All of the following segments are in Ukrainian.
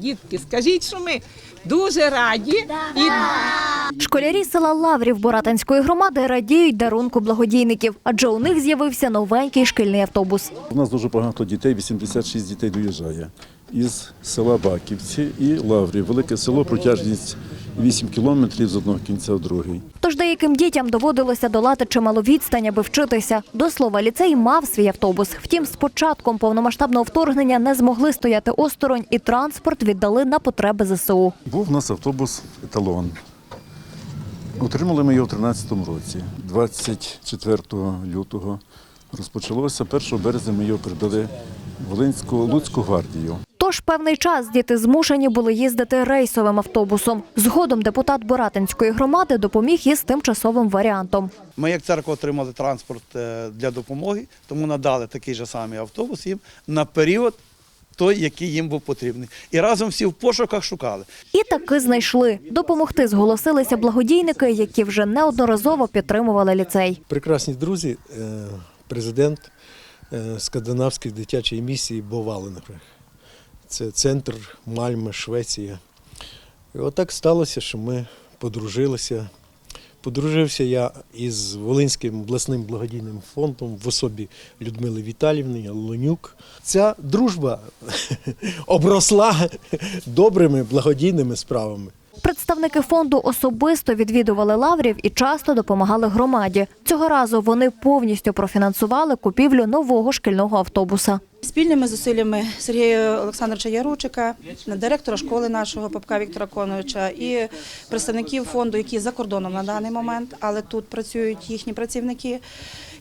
Дітки, скажіть, що ми дуже раді і Школярі села Лаврів Боратинської громади радіють дарунку благодійників, адже у них з'явився новенький шкільний автобус. У нас дуже багато дітей, 86 дітей доїжджає із села Баківці і Лаврів. Велике село, протяжність 8 кілометрів з одного кінця в другий. Тож деяким дітям доводилося долати чимало відстань, аби вчитися. До слова, ліцей мав свій автобус. Втім, з початком повномасштабного вторгнення не змогли стояти осторонь і транспорт віддали на потреби ЗСУ. Був у нас автобус еталон. Отримали ми його в 2013 році. 24 лютого розпочалося. 1 березня ми його придали в Волинську Луцьку гвардію. Тож певний час діти змушені були їздити рейсовим автобусом. Згодом депутат Боратинської громади допоміг із тимчасовим варіантом. Ми як церква отримали транспорт е, для допомоги, тому надали такий же самий автобус їм на період той, який їм був потрібний. І разом всі в пошуках шукали. І таки знайшли. Допомогти зголосилися благодійники, які вже неодноразово підтримували ліцей. прекрасні друзі, е, президент е, скандинавської дитячої місії Бовалинг. Це центр Мальми, Швеція. І отак сталося, що ми подружилися. Подружився я із Волинським обласним благодійним фондом в особі Людмили Віталівни Лонюк. Ця дружба обросла добрими благодійними справами. Представники фонду особисто відвідували лаврів і часто допомагали громаді. Цього разу вони повністю профінансували купівлю нового шкільного автобуса. Спільними зусиллями Сергія Олександровича Яручика, директора школи нашого Попка Віктора Коновича і представників фонду, які за кордоном на даний момент, але тут працюють їхні працівники.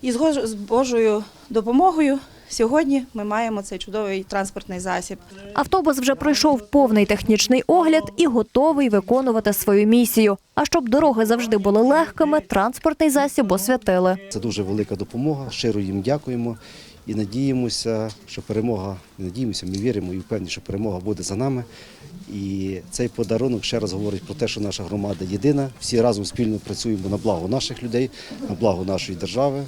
І з Гож- з Божою допомогою сьогодні ми маємо цей чудовий транспортний засіб. Автобус вже пройшов повний технічний огляд і готовий виконувати свою місію. А щоб дороги завжди були легкими, транспортний засіб освятили. Це дуже велика допомога. Щиро їм дякуємо і надіємося, що перемога. Не надіємося, ми віримо і впевнені, що перемога буде за нами. І цей подарунок ще раз говорить про те, що наша громада єдина. Всі разом спільно працюємо на благо наших людей, на благо нашої держави,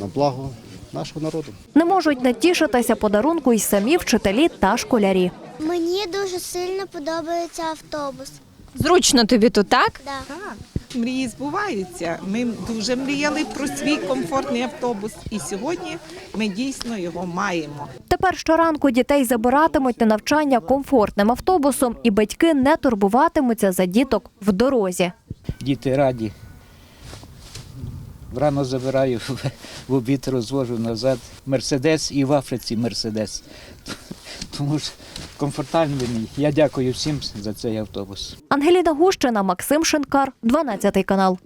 на благо нашого народу. Не можуть натішитися подарунку й самі вчителі та школярі. Мені дуже сильно подобається автобус. Зручно тобі тут, так? Да. так, мрії збуваються. Ми дуже мріяли про свій комфортний автобус, і сьогодні ми дійсно його маємо. Тепер щоранку дітей забиратимуть на навчання комфортним автобусом, і батьки не турбуватимуться за діток в дорозі. діти раді. Рано забираю, в обід розвожу назад. Мерседес і в Африці Мерседес. Тому ж комфортабельний. Я дякую всім за цей автобус. Ангеліна Гущина, Максим Шинкар, 12 канал.